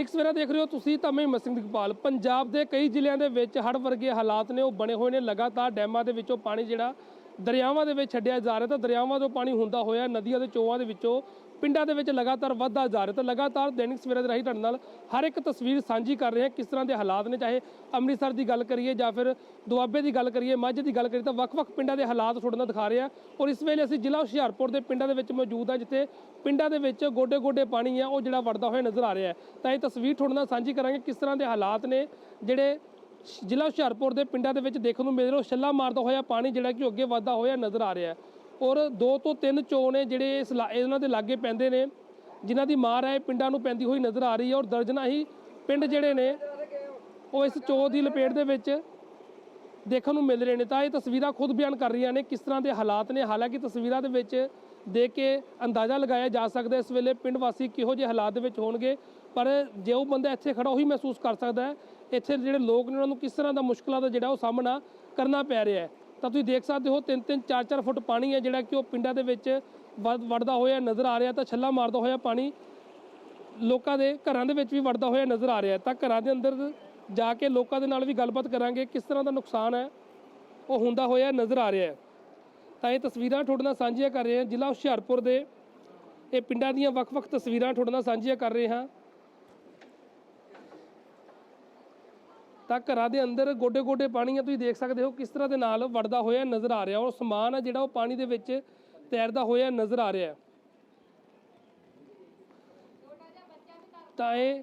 ਦੈਨਿਕ ਸਵੇਰਾ ਦੇਖ ਰਹੇ ਹੋ ਤੁਸੀਂ ਤਾਂ ਮੈਂ ਹਿੰਮਤ ਸਿੰਘ ਦਿਗਪਾਲ। ਪੰਜਾਬ ਦੇ ਕਈ ਜ਼ਿਲ੍ਹਿਆਂ ਦੇ ਵਿੱਚ ਹੜ੍ਹ ਵਰਗੇ ਹਾਲਾਤ ਨੇ, ਉਹ ਬਣੇ ਹੋਏ ਨੇ। ਲਗਾਤਾਰ ਡੈਮਾਂ ਦੇ ਵਿੱਚੋਂ ਪਾਣੀ ਜਿਹੜਾ ਦਰਿਆਵਾਂ ਦੇ ਵਿੱਚ ਛੱਡਿਆ ਜਾ ਰਿਹਾ, ਤਾਂ ਦਰਿਆਵਾਂ ਤੋਂ ਪਾਣੀ ਹੁੰਦਾ ਹੋਇਆ, ਨਦੀਆਂ ਦੇ ਚੋਆਂ ਦੇ ਵਿੱਚੋਂ ਪਿੰਡਾਂ ਦੇ ਵਿੱਚ ਲਗਾਤਾਰ ਵੱਧਦਾ ਜਾ ਰਿਹਾ ਤਾਂ ਲਗਾਤਾਰ ਦੈਨਿਕ ਸਵੇਰਾ ਦੇ ਰਾਹੀਂ ਤੁਹਾਡੇ ਨਾਲ ਹਰ ਇੱਕ ਤਸਵੀਰ ਸਾਂਝੀ ਕਰ ਰਹੇ ਹਾਂ। ਕਿਸ ਤਰ੍ਹਾਂ ਦੇ ਹਾਲਾਤ ਨੇ? ਚਾਹੇ ਅੰਮ੍ਰਿਤਸਰ ਦੀ ਗੱਲ ਕਰੀਏ ਜਾਂ ਫਿਰ ਦੁਆਬੇ ਦੀ ਗੱਲ ਕਰੀਏ, ਮਾਝੇ ਦੀ ਗੱਲ ਕਰੀਏ ਤਾਂ ਵੱਖ-ਵੱਖ ਪਿੰਡਾਂ ਦੇ ਹਾਲਾਤ ਤੁਹਾਡੇ ਨਾਲ ਦਿਖਾ ਰਹੇ ਹਾਂ। ਔਰ ਇਸ ਵੇਲੇ ਅਸੀਂ ਜ਼ਿਲ੍ਹਾ ਹੁਸ਼ਿਆਰਪੁਰ ਦੇ ਪਿੰਡਾਂ ਦੇ ਵਿੱਚ ਮੌਜੂਦ ਹਾਂ, ਜਿੱਥੇ ਪਿੰਡਾਂ ਦੇ ਵਿੱਚ ਗੋਡੇ-ਗੋਡੇ ਪਾਣੀ ਆ, ਉਹ ਜਿਹੜਾ ਵੜਦਾ ਹੋਇਆ ਨਜ਼ਰ ਆ ਰਿਹਾ ਤਾਂ ਇਹ ਤਸਵੀਰ ਤੁਹਾਡੇ ਨਾਲ ਸਾਂਝੀ ਕਰਾਂਗੇ ਕਿਸ ਤਰ੍ਹਾਂ ਦੇ ਹਾਲਾਤ ਨੇ, ਜਿਹੜੇ ਜ਼ਿਲ੍ਹਾ ਹੁਸ਼ਿਆਰਪੁਰ ਦੇ ਪਿੰਡਾਂ ਦੇ ਵਿੱਚ ਦੇਖਣ ਨੂੰ ਮਿਲ ਰਿਹਾ ਛੱਲਾ ਮਾਰਦਾ ਹੋਇਆ ਪਾਣੀ ਜਿਹੜਾ ਕਿ ਉਹ ਅੱਗੇ ਵੱਧਦਾ ਹੋਇਆ ਨਜ਼ਰ ਆ ਰਿਹਾ ਔਰ ਦੋ ਤੋਂ ਤਿੰਨ ਚੋ ਨੇ ਜਿਹੜੇ ਇਸ ਲਾ- ਇਹਨਾਂ ਦੇ ਲਾਗੇ ਪੈਂਦੇ ਨੇ, ਜਿਨ੍ਹਾਂ ਦੀ ਮਾਰ ਹੈ, ਇਹ ਪਿੰਡਾਂ ਨੂੰ ਪੈਂਦੀ ਹੋਈ ਨਜ਼ਰ ਆ ਰਹੀ ਹੈ ਔਰ ਦਰਜਨਾਂ ਹੀ ਪਿੰਡ ਜਿਹੜੇ ਨੇ, ਉਹ ਇਸ ਚੋ ਦੀ ਲਪੇਟ ਦੇ ਵਿੱਚ ਦੇਖਣ ਨੂੰ ਮਿਲ ਰਹੇ ਨੇ। ਤਾਂ ਇਹ ਤਸਵੀਰਾਂ ਖੁਦ ਬਿਆਨ ਕਰ ਰਹੀਆਂ ਨੇ, ਕਿਸ ਤਰ੍ਹਾਂ ਦੇ ਹਾਲਾਤ ਨੇ। ਹਾਲਾਂਕਿ ਤਸਵੀਰਾਂ ਦੇ ਵਿੱਚ ਦੇਖ ਕੇ ਅੰਦਾਜ਼ਾ ਲਗਾਇਆ ਜਾ ਸਕਦਾ ਇਸ ਵੇਲੇ ਪਿੰਡ ਵਾਸੀ ਕਿਹੋ ਜਿਹੇ ਹਾਲਾਤ ਦੇ ਵਿੱਚ ਹੋਣਗੇ, ਪਰ ਜੇ ਉਹ ਬੰਦਾ ਇੱਥੇ ਖੜਾ, ਉਹੀ ਮਹਿਸੂਸ ਕਰ ਸਕਦਾ ਹੈ, ਇੱਥੇ ਜਿਹੜੇ ਲੋਕ ਨੇ, ਉਹਨਾਂ ਨੂੰ ਕਿਸ ਤਰ੍ਹਾਂ ਦਾ ਮੁਸ਼ਕਲਾਂ ਦਾ ਜਿਹੜਾ ਉਹ ਸਾਹਮਣਾ ਕਰਨਾ ਪੈ ਰਿਹਾ ਹੈ। ਤਾਂ ਤੁਸੀਂ ਦੇਖ ਸਕਦੇ ਹੋ 3-3 4-4 ਫੁੱਟ ਪਾਣੀ ਹੈ ਜਿਹੜਾ ਕਿ ਉਹ ਪਿੰਡਾਂ ਦੇ ਵਿੱਚ ਵੱਧ- ਵੜਦਾ ਹੋਇਆ ਨਜ਼ਰ ਆ ਰਿਹਾ ਤਾਂ ਛੱਲਾ ਮਾਰਦਾ ਹੋਇਆ ਪਾਣੀ ਲੋਕਾਂ ਦੇ ਘਰਾਂ ਦੇ ਵਿੱਚ ਵੀ ਵੜਦਾ ਹੋਇਆ ਨਜ਼ਰ ਆ ਰਿਹਾ ਤਾਂ ਘਰਾਂ ਦੇ ਅੰਦਰ ਜਾ ਕੇ ਲੋਕਾਂ ਦੇ ਨਾਲ ਵੀ ਗੱਲਬਾਤ ਕਰਾਂਗੇ ਕਿਸ ਤਰ੍ਹਾਂ ਦਾ ਨੁਕਸਾਨ ਹੈ, ਉਹ ਹੁੰਦਾ ਹੋਇਆ ਨਜ਼ਰ ਆ ਰਿਹਾ ਤਾਂ ਇਹ ਤਸਵੀਰਾਂ ਤੁਹਾਡੇ ਨਾਲ ਸਾਂਝੀਆਂ ਕਰ ਰਹੇ ਹਾਂ। ਜ਼ਿਲ੍ਹਾ ਹੁਸ਼ਿਆਰਪੁਰ ਦੇ ਇਹ ਪਿੰਡਾਂ ਦੀਆਂ ਵੱਖ-ਵੱਖ ਤਸਵੀਰਾਂ ਤੁਹਾਡੇ ਨਾਲ ਸਾਂਝੀਆਂ ਕਰ ਰਹੇ ਹਾਂ। ਤਾਂ ਘਰਾਂ ਦੇ ਅੰਦਰ ਗੋਡੇ-ਗੋਡੇ ਪਾਣੀ ਹੈ ਤੁਸੀਂ ਦੇਖ ਸਕਦੇ ਹੋ ਕਿਸ ਤਰ੍ਹਾਂ ਦੇ ਨਾਲ ਵੜਦਾ ਹੋਇਆ ਨਜ਼ਰ ਆ ਰਿਹਾ। ਔਰ ਸਮਾਨ ਹੈ ਜਿਹੜਾ ਉਹ ਪਾਣੀ ਦੇ ਵਿੱਚ ਤੈਰਦਾ ਹੋਇਆ ਨਜ਼ਰ ਆ ਰਿਹਾ ਤਾਂ ਇਹ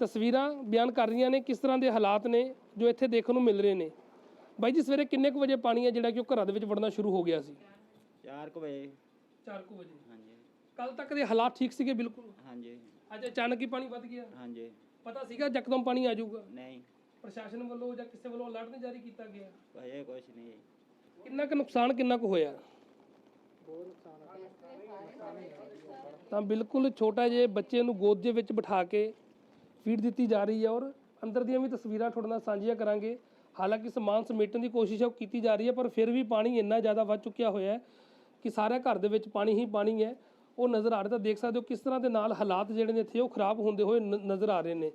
ਤਸਵੀਰਾਂ ਬਿਆਨ ਕਰ ਰਹੀਆਂ ਨੇ ਕਿਸ ਤਰ੍ਹਾਂ ਦੇ ਹਾਲਾਤ ਨੇ ਜੋ ਇੱਥੇ ਦੇਖਣ ਨੂੰ ਮਿਲ ਰਹੇ ਨੇ। ਬਾਈ ਜੀ ਸਵੇਰੇ ਕਿੰਨੇ ਕੁ ਵਜੇ ਪਾਣੀ ਹੈ ਜਿਹੜਾ ਕਿ ਉਹ ਘਰਾਂ ਦੇ ਵਿੱਚ ਵੜਨਾ ਸ਼ੁਰੂ ਹੋ ਗਿਆ ਸੀ? 4 ਕੁ ਵਜੇ। 4 ਕੁ ਵਜੇ। ਹਾਂਜੀ। ਕੱਲ ਤੱਕ ਦੇ ਹਾਲਾਤ ਠੀਕ ਸੀਗੇ ਬਿਲਕੁਲ? ਹਾਂਜੀ। ਅੱਜ ਅਚਾਨਕ ਹੀ ਪਾਣੀ ਵੱਧ ਗਿਆ? ਹਾਂਜੀ। ਪਤਾ ਸੀਗਾ ਯਕਦਮ ਪਾਣੀ ਆ ਜਾਊਗਾ? ਨਹੀਂ। ਪ੍ਰਸ਼ਾਸਨ ਵੱਲੋਂ ਜਾਂ ਕਿਸੇ ਵੱਲੋਂ ਅਲਰਟ ਨਹੀਂ ਜਾਰੀ ਕੀਤਾ ਗਿਆ? ਹਜੇ ਕੁਛ ਨਹੀਂ ਜੀ। ਕਿੰਨਾ ਕੁ ਨੁਕਸਾਨ ਕਿੰਨਾ ਕੁ ਹੋਇਆ? ਤਾਂ ਬਿਲਕੁਲ ਛੋਟਾ ਜਿਹੇ ਬੱਚੇ ਨੂੰ ਗੋਦ ਦੇ ਵਿੱਚ ਬਿਠਾ ਕੇ ਫੀਡ ਦਿੱਤੀ ਜਾ ਰਹੀ ਹੈ ਔਰ ਅੰਦਰ ਦੀਆਂ ਵੀ ਤਸਵੀਰਾਂ ਤੁਹਾਡੇ ਨਾਲ ਸਾਂਝੀਆਂ ਕਰਾਂਗੇ। ਹਾਲਾਂਕਿ ਸਮਾਨ ਸਮੇਟਣ ਦੀ ਕੋਸ਼ਿਸ਼ ਹੈ ਉਹ ਕੀਤੀ ਜਾ ਰਹੀ ਹੈ ਪਰ ਫਿਰ ਵੀ ਪਾਣੀ ਇੰਨਾ ਜ਼ਿਆਦਾ ਵੱਧ ਚੁੱਕਿਆ ਹੋਇਆ ਹੈ ਕਿ ਸਾਰੇ ਘਰ ਦੇ ਵਿੱਚ ਪਾਣੀ ਹੀ ਪਾਣੀ ਹੈ। ਉਹ ਨਜ਼ਰ ਆ ਰਿਹਾ ਤਾਂ ਦੇਖ ਸਕਦੇ ਹੋ ਕਿਸ ਤਰ੍ਹਾਂ ਦੇ ਨਾਲ ਹਾਲਾਤ ਜਿਹੜੇ ਨੇ ਇੱਥੇ ਉਹ ਖਰਾਬ ਹੁੰਦੇ ਹੋਏ ਨਜ਼ਰ ਆ ਰਹੇ ਨੇ।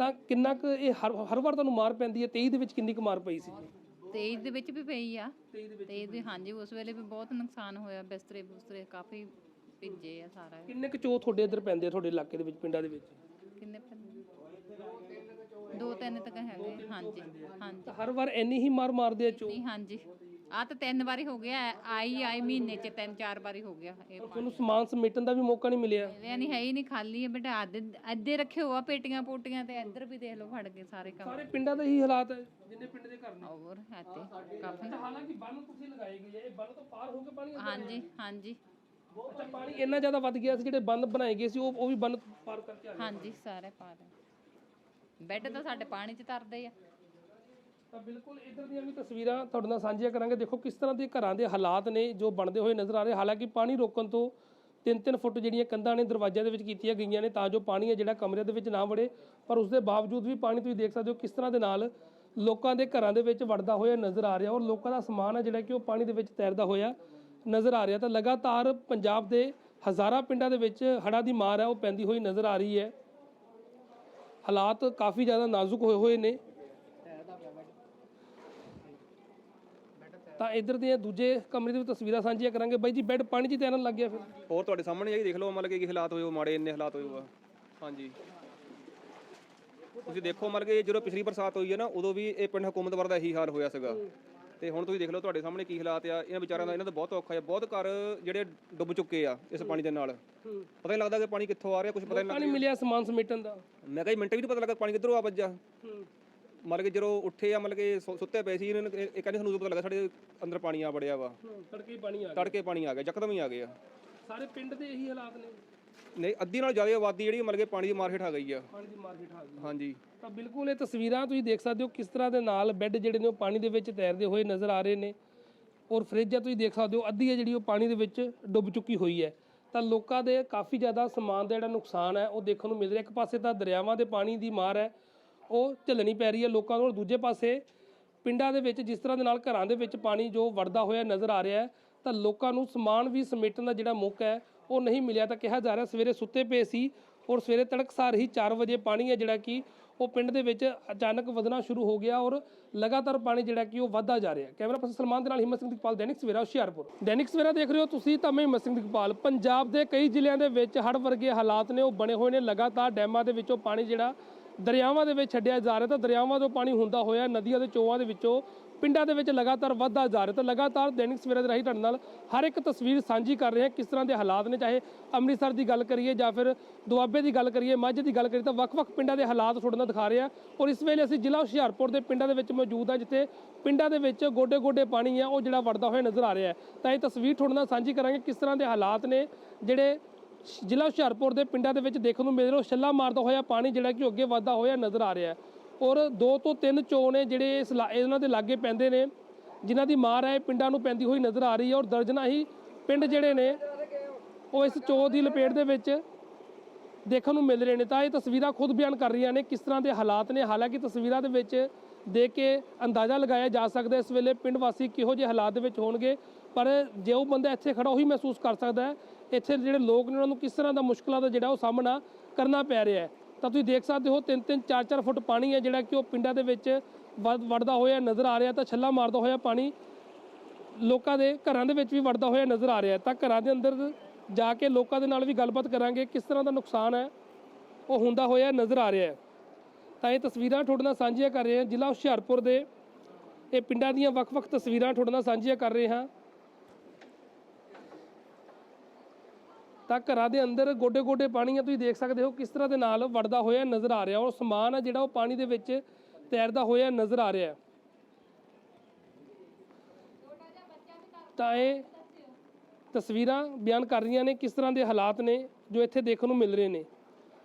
ਤਾਂ ਕਿੰਨਾ ਕੁ ਇਹ ਹਰ ਹਰ ਵਾਰ ਤੁਹਾਨੂੰ ਮਾਰ ਪੈਂਦੀ ਹੈ? 23 ਦੇ ਵਿੱਚ ਕਿੰਨੀ ਕੁ ਮਾਰ ਪਈ ਸੀ? ਜੀ ਤੇਜ਼ ਦੇ ਵਿੱਚ ਵੀ ਪਈ ਆ। 23 ਦੇ ਹਾਂਜੀ ਉਸ ਵੇਲੇ ਵੀ ਬਹੁਤ ਨੁਕਸਾਨ ਹੋਇਆ ਬਿਸਤਰੇ ਬੁਸਤਰੇ ਕਾਫੀ ਭਿੱਜੇ ਆ ਸਾਰਾ। ਕਿੰਨੇ ਕੁ ਚੋ ਤੁਹਾਡੇ ਇੱਧਰ ਪੈਂਦੇ ਆ ਤੁਹਾਡੇ ਇਲਾਕੇ ਦੇ ਵਿੱਚ ਪਿੰਡਾਂ ਦੇ ਵਿੱਚ? ਕਿੰਨੇ ਪੈਂਦੇ? ਦੋ ਤਿੰਨ ਤੱਕ ਹੈਗੇ ਹਾਂਜੀ ਹਾਂਜੀ। ਹਰ ਵਾਰ ਇੰਨੀ ਹੀ ਮਾਰ ਮਾਰਦੇ ਆ ਚੋ ਨਹੀਂ ਹਾਂਜੀ। ਆ ਤਾਂ ਤਿੰਨ ਵਾਰੀ ਹੋ ਗਿਆ ਆਈ ਆਈ ਮਹੀਨੇ ਚ ਤਿੰਨ ਚਾਰ ਵਾਰੀ ਹੋ ਗਿਆ ਇਹ ਤੁਹਾਨੂੰ ਸਮਾਨ ਸਮੇਟਣ ਦਾ ਵੀ ਮੌਕਾ ਨਹੀਂ ਮਿਲਿਆ। ਮਿਲਿਆ ਨਹੀਂ ਹੈ ਹੀ ਨਹੀਂ ਖਾਲੀ ਹੈ ਬੇਟਾ ਅੱਧੇ ਅੱਧੇ ਰੱਖੇ ਹੋਆ ਪੇਟੀਆਂ ਪੋਟੀਆਂ ਤੇ ਇੱਧਰ ਵੀ ਦੇਖ ਲਓ ਫੜ ਕੇ ਸਾਰੇ ਕੰਮ। ਸਾਰੇ ਪਿੰਡਾਂ ਦੇ ਹੀ ਹਾਲਾਤ ਹੈ ਜਿੰਨੇ ਪਿੰਡ ਦੇ ਘਰ ਨੇ। ਹੋਰ ਹੈ ਤੇ ਕਾਫੀ। ਹਾਲਾਂਕਿ ਬੰਨ ਤੁਸੀਂ ਲਗਾਏ ਗਏ ਆ ਇਹ ਬੰਨ ਤੋਂ ਪਾਰ ਹੋ ਕੇ ਪਾਣੀ ਆਉਂਦਾ ਹਾਂਜੀ ਹਾਂਜੀ। ਅੱਛਾ ਪਾਣੀ ਇੰਨਾ ਜ਼ਿਆਦਾ ਵੱਧ ਗਿਆ ਸੀ ਜਿਹੜੇ ਬੰਨ ਬਣਾਏ ਗਏ ਸੀ ਉਹ ਉਹ ਵੀ ਬੰਨ ਪਾਰ ਕਰਕੇ ਆ ਗਏ। ਹਾਂਜੀ ਸਾਰੇ ਪਾ ਬੈੱਡ ਤਾਂ ਸਾਡੇ ਪਾਣੀ ਚ ਤਰਦੇ ਆ। ਤਾਂ ਬਿਲਕੁਲ ਇਧਰ ਦੀਆਂ ਵੀ ਤਸਵੀਰਾਂ ਤੁਹਾਡੇ ਨਾਲ ਸਾਂਝੀਆਂ ਕਰਾਂਗੇ। ਦੇਖੋ ਕਿਸ ਤਰ੍ਹਾਂ ਦੇ ਘਰਾਂ ਦੇ ਹਾਲਾਤ ਨੇ ਜੋ ਬਣਦੇ ਹੋਏ ਨਜ਼ਰ ਆ ਰਹੇ। ਹਾਲਾਂਕਿ ਪਾਣੀ ਰੋਕਣ ਤੋਂ 3-3 ਫੁੱਟ ਜਿਹੜੀਆਂ ਕੰਧਾਂ ਨੇ ਦਰਵਾਜ਼ਿਆਂ ਦੇ ਵਿੱਚ ਕੀਤੀਆਂ ਗਈਆਂ ਨੇ ਤਾਂ ਜੋ ਪਾਣੀ ਹੈ ਜਿਹੜਾ ਕਮਰੇ ਦੇ ਵਿੱਚ ਨਾ ਵੜੇ। ਪਰ ਉਸ ਦੇ ਬਾਵਜੂਦ ਵੀ ਪਾਣੀ ਤੁਸੀਂ ਦੇਖ ਸਕਦੇ ਹੋ ਕਿਸ ਤਰ੍ਹਾਂ ਦੇ ਨਾਲ ਲੋਕਾਂ ਦੇ ਘਰਾਂ ਦੇ ਵਿੱਚ ਵੜਦਾ ਹੋਇਆ ਨਜ਼ਰ ਆ ਰਿਹਾ ਔਰ ਲੋਕਾਂ ਦਾ ਸਮਾਨ ਹੈ ਜਿਹੜਾ ਕਿ ਉਹ ਪਾਣੀ ਦੇ ਵਿੱਚ ਤੈਰਦਾ ਹੋਇਆ ਨਜ਼ਰ ਆ ਰਿਹਾ। ਤਾਂ ਲਗਾਤਾਰ ਪੰਜਾਬ ਦੇ ਹਜ਼ਾਰਾਂ ਪਿੰਡਾਂ ਦੇ ਵਿੱਚ ਹੜ੍ਹਾਂ ਦੀ ਮਾਰ ਹੈ, ਉਹ ਪੈਂਦੀ ਹੋਈ ਨਜ਼ਰ ਆ ਰਹੀ ਹੈ। ਹਾਲਾਤ ਕਾਫੀ ਜ਼ਿਆਦਾ ਨਾਜ਼ੁਕ ਹੋਏ ਹੋਏ ਨੇ। ਤਾਂ ਇਧਰ ਦੀਆਂ ਦੂਜੇ ਕਮਰੇ ਦੀ ਵੀ ਤਸਵੀਰਾਂ ਸਾਂਝੀਆਂ ਕਰਾਂਗੇ। ਬਾਈ ਜੀ ਬੈੱਡ ਪਾਣੀ 'ਚ ਤੈਰਨ ਲੱਗ ਗਿਆ ਫਿਰ। ਹੋਰ ਤੁਹਾਡੇ ਸਾਹਮਣੇ ਹੀ ਦੇਖ ਲਓ ਮਤਲਬ ਕਿ ਕੀ ਹਾਲਾਤ ਹੋਏ ਉਹ ਮਾੜੇ ਇੰਨੇ ਹਾਲਾਤ ਹੋਏ ਆ। ਹਾਂਜੀ। ਤੁਸੀਂ ਦੇਖੋ ਮਤਲਬ ਕਿ ਜਦੋਂ ਪਿਛਲੀ ਬਰਸਾਤ ਹੋਈ ਹੈ ਨਾ ਉਦੋਂ ਵੀ ਇਹ ਪਿੰਡ ਹਕੂਮਤ ਵਰ ਦਾ ਇਹੀ ਹਾਲ ਹੋਇਆ ਸੀਗਾ। ਤੇ ਹੁਣ ਤੁਸੀਂ ਦੇਖ ਲਓ ਤੁਹਾਡੇ ਸਾਹਮਣੇ ਕੀ ਹਾਲਾਤ ਆ। ਇਹਨਾਂ ਵਿਚਾਰਿਆਂ ਦਾ ਇਹਨਾਂ ਦਾ ਬਹੁਤ ਔਖਾ ਹੈ ਬਹੁਤ ਘਰ ਜਿਹੜੇ ਡੁੱਬ ਚੁੱਕੇ ਆ ਇਸ ਪਾਣੀ ਦੇ ਨਾਲ। ਪਤਾ ਨਹੀਂ ਲੱਗਦਾ ਕਿ ਪਾਣੀ ਕਿੱਥੋਂ ਆ ਰਿਹਾ ਕੁਝ ਪਤਾ ਨਹੀਂ ਪਾਣੀ ਮਿਲਿਆ ਸਮਾਨ ਸਮੇਟਣ ਦਾ। ਮੈਂ ਕਿਹਾ ਮਿੰਟ ਵੀ ਨਹੀਂ ਪਤਾ ਲੱਗਾ ਪਾਣੀ ਕਿੱਧਰੋਂ ਆ ਵੱਜਾ ਮਤਲਬ ਕਿ ਜਦੋਂ ਉੱਠੇ ਆ ਮਤਲਬ ਕਿ ਸੁ- ਸੁੱਤੇ ਪਏ ਸੀ ਇਹਨਾਂ ਨੇ ਇਹ ਕਹਿੰਦੇ ਸਾਨੂੰ ਉਦੋਂ ਪਤਾ ਲੱਗਾ ਸਾਡੇ ਅੰਦਰ ਪਾਣੀ ਆ ਵੜਿਆ ਵਾ। ਤੜਕੇ ਪਾਣੀ ਆ ਗਿਆ। ਤੜਕੇ ਪਾਣੀ ਆ ਗਿਆ ਯਕਦਮ ਹੀ ਆ ਗਿਆ ਸਾਰੇ ਪਿੰਡ ਦੇ ਇਹੀ ਹਾਲਾਤ ਨੇ। ਨਹੀਂ ਅੱਧੀ ਨਾਲ ਜ਼ਿਆਦਾ ਆਬਾਦੀ ਜਿਹੜੀ ਮਤਲਬ ਕਿ ਪਾਣੀ ਦੀ ਮਾਰ ਹੇਠ ਆ ਗਈ ਆ। ਪਾਣੀ ਦੀ ਮਾਰਕੀਟ ਆ ਗਈ। ਹਾਂਜੀ। ਤਾਂ ਬਿਲਕੁਲ ਇਹ ਤਸਵੀਰਾਂ ਤੁਸੀਂ ਦੇਖ ਸਕਦੇ ਹੋ ਕਿਸ ਤਰ੍ਹਾਂ ਦੇ ਨਾਲ ਬੈੱਡ ਜਿਹੜੇ ਨੇ ਉਹ ਪਾਣੀ ਦੇ ਵਿੱਚ ਤੈਰਦੇ ਹੋਏ ਨਜ਼ਰ ਆ ਰਹੇ ਨੇ। ਔਰ ਫ੍ਰਿਜ ਆ ਤੁਸੀਂ ਦੇਖ ਸਕਦੇ ਹੋ ਅੱਧੀ ਹੈ ਜਿਹੜੀ ਉਹ ਪਾਣੀ ਦੇ ਵਿੱਚ ਡੁੱਬ ਚੁੱਕੀ ਹੋਈ ਹੈ। ਤਾਂ ਲੋਕਾਂ ਦੇ ਕਾਫੀ ਜ਼ਿਆਦਾ ਸਮਾਨ ਦਾ ਜਿਹੜਾ ਨੁਕਸਾਨ ਹੈ ਉਹ ਦੇਖਣ ਨੂੰ ਮਿਲ ਰਿਹਾ। ਇੱਕ ਪਾਸੇ ਤਾਂ ਦਰਿਆਵਾਂ ਦੇ ਪਾਣੀ ਦੀ ਮਾਰ ਹੈ ਉਹ ਝੱਲਣੀ ਪੈ ਰਹੀ ਹੈ ਲੋਕਾਂ ਨੂੰ ਔਰ ਦੂਜੇ ਪਾਸੇ ਪਿੰਡਾਂ ਦੇ ਵਿੱਚ ਜਿਸ ਤਰ੍ਹਾਂ ਦੇ ਨਾਲ ਘਰਾਂ ਦੇ ਵਿੱਚ ਪਾਣੀ ਜੋ ਵੜਦਾ ਹੋਇਆ ਨਜ਼ਰ ਆ ਰਿਹਾ ਹੈ, ਤਾਂ ਲੋਕਾਂ ਨੂੰ ਸਮਾਨ ਵੀ ਸਮੇਟਣ ਦਾ ਜਿਹੜਾ ਮੌਕਾ ਹੈ, ਉਹ ਨਹੀਂ ਮਿਲਿਆ। ਤਾਂ ਕਿਹਾ ਜਾ ਰਿਹਾ, ਸਵੇਰੇ ਸੁੱਤੇ ਪਏ ਸੀ ਔਰ ਸਵੇਰੇ ਤੜਕਸਾਰ ਹੀ 4 ਵਜੇ ਪਾਣੀ ਹੈ ਜਿਹੜਾ ਕਿ ਉਹ ਪਿੰਡ ਦੇ ਵਿੱਚ ਅਚਾਨਕ ਵਧਣਾ ਸ਼ੁਰੂ ਹੋ ਗਿਆ ਔਰ ਲਗਾਤਾਰ ਪਾਣੀ ਜਿਹੜਾ ਕਿ ਉਹ ਵਧਦਾ ਜਾ ਰਿਹਾ ਕੈਮਰਾ ਪਰਸਨ ਸਲਮਾਨ ਦੇ ਨਾਲ ਹਿੰਮਤ ਸਿੰਘ ਦਿਕਪਾਲ ਦੈਨਿਕ ਸਵੇਰਾ, ਹੁਸ਼ਿਆਰਪੁਰ। ਦੈਨਿਕ ਸਵੇਰਾ ਦੇਖ ਰਹੇ ਹੋ ਤੁਸੀਂ ਤਾਂ ਮੈਂ ਹਿੰਮਤ ਸਿੰਘ ਦਿਕਪਾਲ ਪੰਜਾਬ ਦੇ ਕਈ ਜ਼ਿਲ੍ਹਿਆਂ ਦੇ ਵਿੱਚ ਹੜ੍ਹ ਵਰਗੇ ਹਾਲਾਤ ਨੇ, ਉਹ ਬਣੇ ਹੋਏ ਨੇ। ਲਗਾਤਾਰ ਡੈਮਾਂ ਦੇ ਵਿੱਚੋਂ ਪਾਣੀ ਜਿਹੜਾ ਦਰਿਆਵਾਂ ਦੇ ਵਿੱਚ ਛੱਡਿਆ ਜਾ ਰਿਹਾ ਤਾਂ ਦਰਿਆਵਾਂ ਤੋਂ ਪਾਣੀ ਹੁੰਦਾ ਹੋਇਆ ਨਦੀਆਂ ਦੇ ਚੋਆਂ ਦੇ ਵਿੱਚੋਂ ਪਿੰਡਾਂ ਦੇ ਵਿੱਚ ਲਗਾਤਾਰ ਵੱਧਦਾ ਜਾ ਰਿਹਾ ਤਾਂ ਲਗਾਤਾਰ ਦੈਨਿਕ ਸਵੇਰਾ ਦੇ ਰਾਹੀਂ ਤੁਹਾਡੇ ਨਾਲ ਹਰ ਇੱਕ ਤਸਵੀਰ ਸਾਂਝੀ ਕਰ ਰਹੇ ਹਾਂ। ਕਿਸ ਤਰ੍ਹਾਂ ਦੇ ਹਾਲਾਤ ਨੇ? ਚਾਹੇ ਅੰਮ੍ਰਿਤਸਰ ਦੀ ਗੱਲ ਕਰੀਏ ਜਾਂ ਫਿਰ ਦੁਆਬੇ ਦੀ ਗੱਲ ਕਰੀਏ, ਮਾਝੇ ਦੀ ਗੱਲ ਕਰੀਏ, ਤਾਂ ਵੱਖ-ਵੱਖ ਪਿੰਡਾਂ ਦੇ ਹਾਲਾਤ ਤੁਹਾਡੇ ਨਾਲ ਦਿਖਾ ਰਹੇ ਹਾਂ। ਔਰ ਇਸ ਵੇਲੇ ਅਸੀਂ ਜ਼ਿਲ੍ਹਾ ਹੁਸ਼ਿਆਰਪੁਰ ਦੇ ਪਿੰਡਾਂ ਦੇ ਵਿੱਚ ਮੌਜੂਦ ਹਾਂ, ਜਿੱਥੇ ਪਿੰਡਾਂ ਦੇ ਵਿੱਚ ਗੋਡੇ-ਗੋਡੇ ਪਾਣੀ ਹੈ, ਉਹ ਜਿਹੜਾ ਵੜਦਾ ਹੋਇਆ ਨਜ਼ਰ ਆ ਰਿਹਾ ਹੈ। ਤਾਂ ਇਹ ਤਸਵੀਰ ਤੁਹਾਡੇ ਨਾਲ ਸਾਂਝੀ ਕਰਾਂਗੇ ਕਿਸ ਤਰ੍ਹਾਂ ਦੇ ਹਾਲਾਤ ਨੇ, ਜਿਹੜੇ ਜ਼ਿਲ੍ਹਾ ਹੁਸ਼ਿਆਰਪੁਰ ਦੇ ਪਿੰਡਾਂ ਦੇ ਵਿੱਚ ਦੇਖਣ ਨੂੰ ਮਿਲ ਰਿਹਾ ਉਹ ਛੱਲਾ ਮਾਰਦਾ ਹੋਇਆ ਪਾਣੀ ਜਿਹੜਾ ਕਿ ਅੱਗੇ ਵੱਧਦਾ ਹੋਇਆ ਨਜ਼ਰ ਆ ਰਿਹਾ ਔਰ ਦੋ ਤੋਂ ਤਿੰਨ ਚੋਅ ਨੇ ਜਿਹੜੇ ਇਸ ਲਾ- ਇਹਨਾਂ ਦੇ ਲਾਗੇ ਪੈਂਦੇ ਨੇ, ਜਿਨ੍ਹਾਂ ਦੀ ਮਾਰ ਹੈ, ਇਹ ਪਿੰਡਾਂ ਨੂੰ ਪੈਂਦੀ ਹੋਈ ਨਜ਼ਰ ਆ ਰਹੀ ਹੈ ਔਰ ਦਰਜਨਾਂ ਹੀ ਪਿੰਡ ਜਿਹੜੇ ਨੇ, ਉਹ ਇਸ ਚੋ ਦੀ ਲਪੇਟ ਦੇ ਵਿੱਚ ਦੇਖਣ ਨੂੰ ਮਿਲ ਰਹੇ ਨੇ। ਤਾਂ ਇਹ ਤਸਵੀਰਾਂ ਖੁਦ ਬਿਆਨ ਕਰ ਰਹੀਆਂ ਨੇ ਕਿਸ ਤਰ੍ਹਾਂ ਦੇ ਹਾਲਾਤ ਨੇ। ਹਾਲਾਂਕਿ ਤਸਵੀਰਾਂ ਦੇ ਵਿੱਚ ਦੇਖ ਕੇ ਅੰਦਾਜ਼ਾ ਲਗਾਇਆ ਜਾ ਸਕਦਾ ਇਸ ਵੇਲੇ ਪਿੰਡ ਵਾਸੀ ਕਿਹੋ ਜਿਹੇ ਹਾਲਾਤ ਦੇ ਵਿੱਚ ਹੋਣਗੇ। ਪਰ ਜੇ ਉਹ ਬੰਦਾ ਇੱਥੇ ਖੜਾ, ਉਹੀ ਮਹਿਸੂਸ ਕਰ ਸਕਦਾ ਹੈ, ਇੱਥੇ ਜਿਹੜੇ ਲੋਕ ਨੇ ਉਹਨਾਂ ਨੂੰ ਕਿਸ ਤਰ੍ਹਾਂ ਦਾ ਮੁਸ਼ਕਲਾਂ ਦਾ ਜਿਹੜਾ ਉਹ ਸਾਹਮਣਾ ਕਰਨਾ ਪੈ ਰਿਹਾ ਹੈ। ਤਾਂ ਤੁਸੀਂ ਦੇਖ ਸਕਦੇ ਹੋ 3-3 4-4 ਫੁੱਟ ਪਾਣੀ ਹੈ ਜਿਹੜਾ ਕਿ ਉਹ ਪਿੰਡਾਂ ਦੇ ਵਿੱਚ ਵਧ- ਵੜਦਾ ਹੋਇਆ ਨਜ਼ਰ ਆ ਰਿਹਾ ਤਾਂ ਛੱਲਾ ਮਾਰਦਾ ਹੋਇਆ ਪਾਣੀ ਲੋਕਾਂ ਦੇ ਘਰਾਂ ਦੇ ਵਿੱਚ ਵੀ ਵੜਦਾ ਹੋਇਆ ਨਜ਼ਰ ਆ ਰਿਹਾ ਤਾਂ ਘਰਾਂ ਦੇ ਅੰਦਰ ਜਾ ਕੇ ਲੋਕਾਂ ਦੇ ਨਾਲ ਵੀ ਗੱਲਬਾਤ ਕਰਾਂਗੇ, ਕਿਸ ਤਰ੍ਹਾਂ ਦਾ ਨੁਕਸਾਨ ਹੈ, ਉਹ ਹੁੰਦਾ ਹੋਇਆ ਨਜ਼ਰ ਆ ਰਿਹਾ ਹੈ। ਤਾਂ ਇਹ ਤਸਵੀਰਾਂ ਤੁਹਾਡੇ ਨਾਲ ਸਾਂਝੀਆਂ ਕਰ ਰਹੇ ਹਾਂ। ਜ਼ਿਲ੍ਹਾ ਹੁਸ਼ਿਆਰਪੁਰ ਦੇ ਇਹ ਪਿੰਡਾਂ ਦੀਆਂ ਵੱਖ-ਵੱਖ ਤਸਵੀਰਾਂ ਤੁਹਾਡੇ ਨਾਲ ਸਾਂਝੀਆਂ ਕਰ ਰਹੇ ਹਾਂ। ਤਾਂ ਘਰਾਂ ਦੇ ਅੰਦਰ ਗੋਡੇ-ਗੋਡੇ ਪਾਣੀ ਹੈ ਤੁਸੀਂ ਦੇਖ ਸਕਦੇ ਹੋ ਕਿਸ ਤਰ੍ਹਾਂ ਦੇ ਨਾਲ ਵੜਦਾ ਹੋਇਆ ਨਜ਼ਰ ਆ ਰਿਹਾ। ਔਰ ਸਮਾਨ ਹੈ ਜਿਹੜਾ ਉਹ ਪਾਣੀ ਦੇ ਵਿੱਚ ਤੈਰਦਾ ਹੋਇਆ ਨਜ਼ਰ ਆ ਰਿਹਾ। ਤਾਂ ਇਹ ਤਸਵੀਰਾਂ ਬਿਆਨ ਕਰ ਰਹੀਆਂ ਨੇ ਕਿਸ ਤਰ੍ਹਾਂ ਦੇ ਹਾਲਾਤ ਨੇ ਜੋ ਇੱਥੇ ਦੇਖਣ ਨੂੰ ਮਿਲ ਰਹੇ ਨੇ।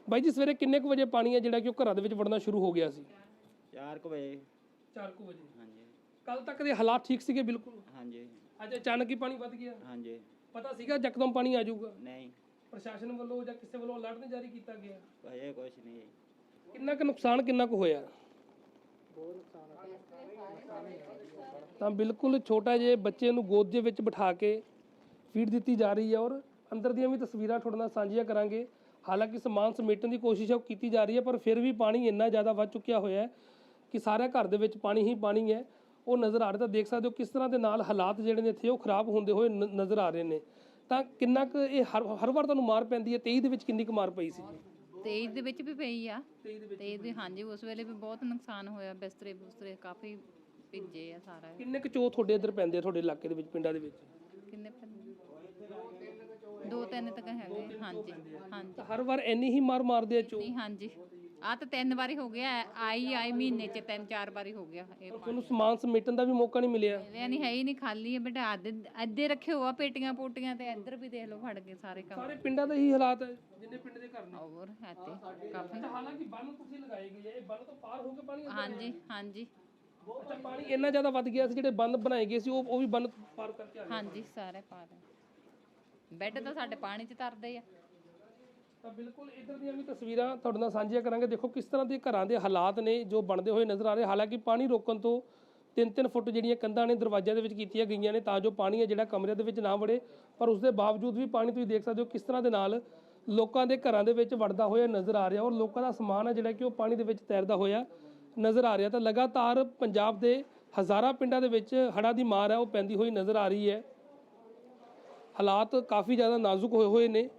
ਬਾਈ ਜੀ ਸਵੇਰੇ ਕਿੰਨੇ ਕੁ ਵਜੇ ਪਾਣੀ ਹੈ ਜਿਹੜਾ ਕਿ ਉਹ ਘਰਾਂ ਦੇ ਵਿੱਚ ਵੜਨਾ ਸ਼ੁਰੂ ਹੋ ਗਿਆ ਸੀ? 4 ਕੁ ਵਜੇ। 4 ਕੁ ਵਜੇ। ਹਾਂਜੀ। ਕੱਲ ਤੱਕ ਦੇ ਹਾਲਾਤ ਠੀਕ ਸੀਗੇ ਬਿਲਕੁਲ? ਹਾਂਜੀ। ਅੱਜ ਅਚਾਨਕ ਹੀ ਪਾਣੀ ਵੱਧ ਗਿਆ? ਹਾਂਜੀ। ਪਤਾ ਸੀਗਾ ਯਕਦਮ ਪਾਣੀ ਆ ਜਾਊਗਾ? ਨਹੀਂ। ਪ੍ਰਸ਼ਾਸਨ ਵੱਲੋਂ ਜਾਂ ਕਿਸੇ ਵੱਲੋਂ ਅਲਰਟ ਨਹੀਂ ਜਾਰੀ ਕੀਤਾ ਗਿਆ? ਹਜੇ ਕੁਛ ਨਹੀਂ ਜੀ। ਕਿੰਨਾ ਕੁ ਨੁਕਸਾਨ ਕਿੰਨਾ ਕੁ ਹੋਇਆ? ਤਾਂ ਬਿਲਕੁਲ ਛੋਟਾ ਜਿਹੇ ਬੱਚੇ ਨੂੰ ਗੋਦ ਦੇ ਵਿੱਚ ਬਿਠਾ ਕੇ ਫੀਡ ਦਿੱਤੀ ਜਾ ਰਹੀ ਹੈ ਔਰ ਅੰਦਰ ਦੀਆਂ ਵੀ ਤਸਵੀਰਾਂ ਤੁਹਾਡੇ ਨਾਲ ਸਾਂਝੀਆਂ ਕਰਾਂਗੇ। ਹਾਲਾਂਕਿ ਸਮਾਨ ਸਮੇਟਣ ਦੀ ਕੋਸ਼ਿਸ਼ ਹੈ ਉਹ ਕੀਤੀ ਜਾ ਰਹੀ ਹੈ ਪਰ ਫਿਰ ਵੀ ਪਾਣੀ ਇੰਨਾ ਜ਼ਿਆਦਾ ਵੱਧ ਚੁੱਕਿਆ ਹੋਇਆ ਹੈ ਕਿ ਸਾਰੇ ਘਰ ਦੇ ਵਿੱਚ ਪਾਣੀ ਹੀ ਪਾਣੀ ਹੈ। ਉਹ ਨਜ਼ਰ ਆ ਰਿਹਾ ਤਾਂ ਦੇਖ ਸਕਦੇ ਹੋ ਕਿਸ ਤਰ੍ਹਾਂ ਦੇ ਨਾਲ ਹਾਲਾਤ ਜਿਹੜੇ ਨੇ ਇੱਥੇ ਉਹ ਖਰਾਬ ਹੁੰਦੇ ਹੋਏ ਨਜ਼ਰ ਆ ਰਹੇ ਨੇ। ਤਾਂ ਕਿੰਨਾ ਕੁ ਇਹ ਹਰ ਹਰ ਵਾਰ ਤੁਹਾਨੂੰ ਮਾਰ ਪੈਂਦੀ ਹੈ? 23 ਦੇ ਵਿੱਚ ਕਿੰਨੀ ਕੁ ਮਾਰ ਪਈ ਸੀ ਤੇਜ਼ ਦੇ ਵਿੱਚ ਵੀ ਪਈ ਆ। 23 ਦੇ ਹਾਂਜੀ ਉਸ ਵੇਲੇ ਵੀ ਬਹੁਤ ਨੁਕਸਾਨ ਹੋਇਆ। ਬਿਸਤਰੇ ਬੁਸਤਰੇ ਕਾਫੀ ਭਿੱਜੇ ਆ ਸਾਰਾ। ਕਿੰਨੇ ਕੁ ਚੋ ਤੁਹਾਡੇ ਇੱਧਰ ਪੈਂਦੇ ਆ ਤੁਹਾਡੇ ਇਲਾਕੇ ਦੇ ਵਿੱਚ ਪਿੰਡਾਂ ਦੇ ਵਿੱਚ? ਕਿੰਨੇ ਪੈਂਦੇ? ਦੋ ਤਿੰਨ ਤੱਕ ਹੈਗੇ ਹਾਂਜੀ ਹਾਂਜੀ ਤਾਂ ਹਰ ਵਾਰ ਇੰਨੀ ਹੀ ਮਾਰ ਮਾਰਦੇ ਆ ਚੋ ਨਹੀਂ ਹਾਂਜੀ। ਆ ਤਾਂ ਤਿੰਨ ਵਾਰੀ ਹੋ ਗਿਆ ਆਈ ਆਈ ਮਹੀਨੇ ਚ ਤਿੰਨ ਚਾਰ ਵਾਰੀ ਹੋ ਗਿਆ ਇਹ ਤੁਹਾਨੂੰ ਸਮਾਨ ਸਮੇਟਣ ਦਾ ਵੀ ਮੌਕਾ ਨਹੀਂ ਮਿਲਿਆ। ਮਿਲਿਆ ਨਹੀਂ ਹੈ ਹੀ ਨਹੀਂ ਖਾਲੀ ਹੈ ਬੇਟਾ ਅੱਧੇ ਅੱਧੇ ਰੱਖੇ ਹੋਆ ਪੇਟੀਆਂ ਪੋਟੀਆਂ ਤੇ ਇੱਧਰ ਵੀ ਦੇਖ ਲਓ ਫੜ ਕੇ ਸਾਰੇ ਕੰਮ। ਸਾਰੇ ਪਿੰਡਾਂ ਦੇ ਹੀ ਹਾਲਾਤ ਹੈ ਜਿੰਨੇ ਪਿੰਡ ਦੇ ਘਰ ਨੇ। ਹੋਰ ਹੈ ਤੇ ਕਾਫੀ। ਤਾਂ ਹਾਲਾਂਕਿ ਬੰਨ ਤੁਸੀਂ ਲਗਾਏ ਗਏ ਆ, ਇਹ ਬੰਨ ਤੋਂ ਪਾਰ ਹੋ ਕੇ ਪਾਣੀ ਹਾਂਜੀ ਹਾਂਜੀ। ਅੱਛਾ ਪਾਣੀ ਇੰਨਾ ਜ਼ਿਆਦਾ ਵੱਧ ਗਿਆ ਸੀ ਜਿਹੜੇ ਬੰਨ ਬਣਾਏ ਗਏ ਸੀ ਉਹ ਉਹ ਵੀ ਬੰਨ ਪਾਰ ਕਰਕੇ ਆ ਗਏ। ਹਾਂਜੀ ਸਾਰੇ ਪਾ ਰਹੇ ਬੈੱਡ ਤਾਂ ਸਾਡੇ ਪਾਣੀ 'ਚ ਤਰਦੇ ਆ। ਤਾਂ ਬਿਲਕੁਲ ਇਧਰ ਦੀਆਂ ਵੀ ਤਸਵੀਰਾਂ ਤੁਹਾਡੇ ਨਾਲ ਸਾਂਝੀਆਂ ਕਰਾਂਗੇ। ਦੇਖੋ ਕਿਸ ਤਰ੍ਹਾਂ ਦੇ ਘਰਾਂ ਦੇ ਹਾਲਾਤ ਨੇ ਜੋ ਬਣਦੇ ਹੋਏ ਨਜ਼ਰ ਆ ਰਹੇ। ਹਾਲਾਂਕਿ ਪਾਣੀ ਰੋਕਣ ਤੋਂ 3-3 ਫੁੱਟ ਜਿਹੜੀਆਂ ਕੰਧਾਂ ਨੇ ਦਰਵਾਜ਼ਿਆਂ ਦੇ ਵਿੱਚ ਕੀਤੀਆਂ ਗਈਆਂ ਨੇ ਤਾਂ ਜੋ ਪਾਣੀ ਹੈ ਜਿਹੜਾ ਕਮਰੇ ਦੇ ਵਿੱਚ ਨਾ ਵੜੇ। ਪਰ ਉਸ ਦੇ ਬਾਵਜੂਦ ਵੀ ਪਾਣੀ ਤੁਸੀਂ ਦੇਖ ਸਕਦੇ ਹੋ ਕਿਸ ਤਰ੍ਹਾਂ ਦੇ ਨਾਲ ਲੋਕਾਂ ਦੇ ਘਰਾਂ ਦੇ ਵਿੱਚ ਵੜਦਾ ਹੋਇਆ ਨਜ਼ਰ ਆ ਰਿਹਾ ਔਰ ਲੋਕਾਂ ਦਾ ਸਮਾਨ ਹੈ ਜਿਹੜਾ ਕਿ ਉਹ ਪਾਣੀ ਦੇ ਵਿੱਚ ਤੈਰਦਾ ਹੋਇਆ ਨਜ਼ਰ ਆ ਰਿਹਾ। ਤਾਂ ਲਗਾਤਾਰ ਪੰਜਾਬ ਦੇ ਹਜ਼ਾਰਾਂ ਪਿੰਡਾਂ ਦੇ ਵਿੱਚ ਹੜ੍ਹਾਂ ਦੀ ਮਾਰ ਹੈ, ਉਹ ਪੈਂਦੀ ਹੋਈ ਨਜ਼ਰ ਆ ਰਹੀ ਹੈ। ਹਾਲਾਤ ਕਾਫੀ ਜ਼ਿਆਦਾ ਨਾਜ਼ੁਕ ਹੋਏ ਹੋਏ ਨੇ।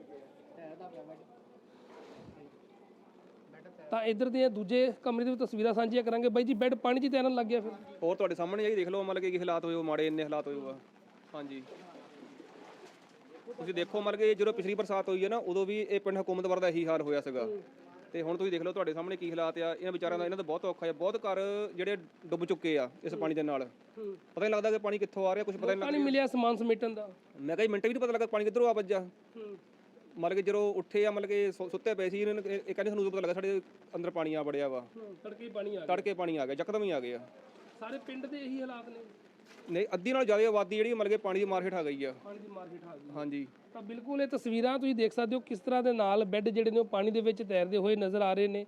ਤਾਂ ਇਧਰ ਦੀਆਂ ਦੂਜੇ ਕਮਰੇ ਦੀ ਵੀ ਤਸਵੀਰਾਂ ਸਾਂਝੀਆਂ ਕਰਾਂਗੇ। ਬਾਈ ਜੀ ਬੈੱਡ ਪਾਣੀ 'ਚ ਤੈਰਨ ਲੱਗ ਗਿਆ ਫਿਰ। ਹੋਰ ਤੁਹਾਡੇ ਸਾਹਮਣੇ ਆਈ ਦੇਖ ਲਓ ਮਤਲਬ ਕਿ ਕੀ ਹਾਲਾਤ ਹੋਏ ਮਾੜੇ ਇੰਨੇ ਹਾਲਾਤ ਹੋਏ ਹੋਆ ਹਾਂਜੀ। ਤੁਸੀਂ ਦੇਖੋ ਮਤਲਬ ਕਿ ਜਦੋਂ ਪਿਛਲੀ ਬਰਸਾਤ ਹੋਈ ਹੈ ਨਾ ਉਦੋਂ ਵੀ ਇਹ ਪਿੰਡ ਹਕੂਮਤ ਵਰ ਦਾ ਇਹੀ ਹਾਲ ਹੋਇਆ ਸੀਗਾ। ਤੇ ਹੁਣ ਤੁਸੀਂ ਦੇਖ ਲਓ ਤੁਹਾਡੇ ਸਾਹਮਣੇ ਕੀ ਹਾਲਾਤ ਆ। ਇਹਨਾਂ ਵਿਚਾਰਿਆਂ ਦਾ ਇਹਨਾਂ ਦਾ ਬਹੁਤ ਔਖਾ ਹੈ। ਬਹੁਤ ਘਰ ਜਿਹੜੇ ਡੁੱਬ ਚੁੱਕੇ ਆ ਇਸ ਪਾਣੀ ਦੇ ਨਾਲ। ਪਤਾ ਨਹੀਂ ਲੱਗਦਾ ਕਿ ਪਾਣੀ ਕਿੱਥੋਂ ਆ ਰਿਹਾ ਕੁਝ ਪਤਾ ਨਹੀਂ ਪਾਣੀ ਮਿਲਿਆ ਸਮਾਨ ਸਮੇਟਣ ਦਾ। ਮੈਂ ਕਿਹਾ ਜੀ ਮਿੰਟ ਵੀ ਨਹੀਂ ਪਤਾ ਲੱਗਾ ਪਾਣੀ ਕਿੱਧਰੋਂ ਆ ਵੱਜਾ ਮਤਲਬ ਕਿ ਜਦੋਂ ਉੱਠੇ ਆ ਮਤਲਬ ਕਿ ਸੁ- ਸੁੱਤੇ ਪਏ ਸੀ ਇਹਨਾਂ ਨੂੰ ਇਹ ਕਹਿੰਦੇ ਸਾਨੂੰ ਉਦੋਂ ਪਤਾ ਲੱਗਾ ਸਾਡੇ ਅੰਦਰ ਪਾਣੀ ਆ ਵੜਿਆ ਵਾ। ਤੜਕੇ ਹੀ ਪਾਣੀ ਆ ਗਿਆ। ਤੜਕੇ ਪਾਣੀ ਆ ਗਿਆ ਯਕਦਮ ਹੀ ਆ ਗਿਆ ਸਾਰੇ ਪਿੰਡ ਦੇ ਇਹੀ ਹਾਲਾਤ ਨੇ? ਨਹੀਂ ਅੱਧੀ ਨਾਲ ਜ਼ਿਆਦਾ ਆਬਾਦੀ ਜਿਹੜੀ ਮਤਲਬ ਕਿ ਪਾਣੀ ਦੀ ਮਾਰ ਹੇਠ ਆ ਗਈ ਆ। ਪਾਣੀ ਦੀ ਮਾਰਕੀਟ ਆ ਗਈ। ਹਾਂਜੀ। ਤਾਂ ਬਿਲਕੁਲ ਇਹ ਤਸਵੀਰਾਂ ਤੁਸੀਂ ਦੇਖ ਸਕਦੇ ਹੋ ਕਿਸ ਤਰ੍ਹਾਂ ਦੇ ਨਾਲ ਬੈੱਡ ਜਿਹੜੇ ਨੇ ਉਹ ਪਾਣੀ ਦੇ ਵਿੱਚ ਤੈਰਦੇ ਹੋਏ ਨਜ਼ਰ ਆ ਰਹੇ ਨੇ।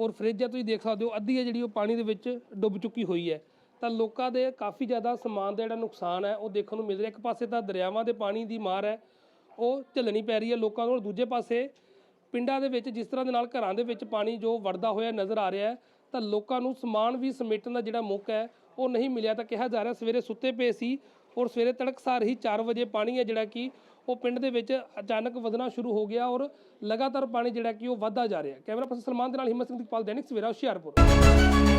ਔਰ ਫ੍ਰਿਜ ਆ ਤੁਸੀਂ ਦੇਖ ਸਕਦੇ ਹੋ ਅੱਧੀ ਹੈ ਜਿਹੜੀ ਉਹ ਪਾਣੀ ਦੇ ਵਿੱਚ ਡੁੱਬ ਚੁੱਕੀ ਹੋਈ ਹੈ। ਤਾਂ ਲੋਕਾਂ ਦੇ ਕਾਫੀ ਜ਼ਿਆਦਾ ਸਮਾਨ ਦਾ ਜਿਹੜਾ ਨੁਕਸਾਨ ਹੈ ਉਹ ਦੇਖਣ ਨੂੰ ਮਿਲ ਰਿਹਾ। ਇੱਕ ਪਾਸੇ ਤਾਂ ਦਰਿਆਵਾਂ ਦੇ ਪਾਣੀ ਦੀ ਮਾਰ ਹੈ ਉਹ ਝੱਲਣੀ ਪੈ ਰਹੀ ਹੈ ਲੋਕਾਂ ਨੂੰ ਔਰ ਦੂਜੇ ਪਾਸੇ ਪਿੰਡਾਂ ਦੇ ਵਿੱਚ ਜਿਸ ਤਰ੍ਹਾਂ ਦੇ ਨਾਲ ਘਰਾਂ ਦੇ ਵਿੱਚ ਪਾਣੀ ਜੋ ਵੜਦਾ ਹੋਇਆ ਨਜ਼ਰ ਆ ਰਿਹਾ ਹੈ, ਤਾਂ ਲੋਕਾਂ ਨੂੰ ਸਮਾਨ ਵੀ ਸਮੇਟਣ ਦਾ ਜਿਹੜਾ ਮੌਕਾ ਹੈ, ਉਹ ਨਹੀਂ ਮਿਲਿਆ। ਤਾਂ ਕਿਹਾ ਜਾ ਰਿਹਾ, ਸਵੇਰੇ ਸੁੱਤੇ ਪਏ ਸੀ ਔਰ ਸਵੇਰੇ ਤੜਕਸਾਰ ਹੀ 4 ਵਜੇ ਪਾਣੀ ਹੈ ਜਿਹੜਾ ਕਿ ਉਹ ਪਿੰਡ ਦੇ ਵਿੱਚ ਅਚਾਨਕ ਵਧਣਾ ਸ਼ੁਰੂ ਹੋ ਗਿਆ ਔਰ ਲਗਾਤਾਰ ਪਾਣੀ ਜਿਹੜਾ ਕਿ ਉਹ ਵੱਧਦਾ ਜਾ ਰਿਹਾ ਕੈਮਰਾ ਪਰਸਨ ਸਲਮਾਨ ਦੇ ਨਾਲ ਹਿੰਮਤ ਸਿੰਘ ਦੀਪਾਲ, ਦੈਨਿਕ ਸਵੇਰਾ ਹੁਸ਼ਿਆਰਪੁਰ।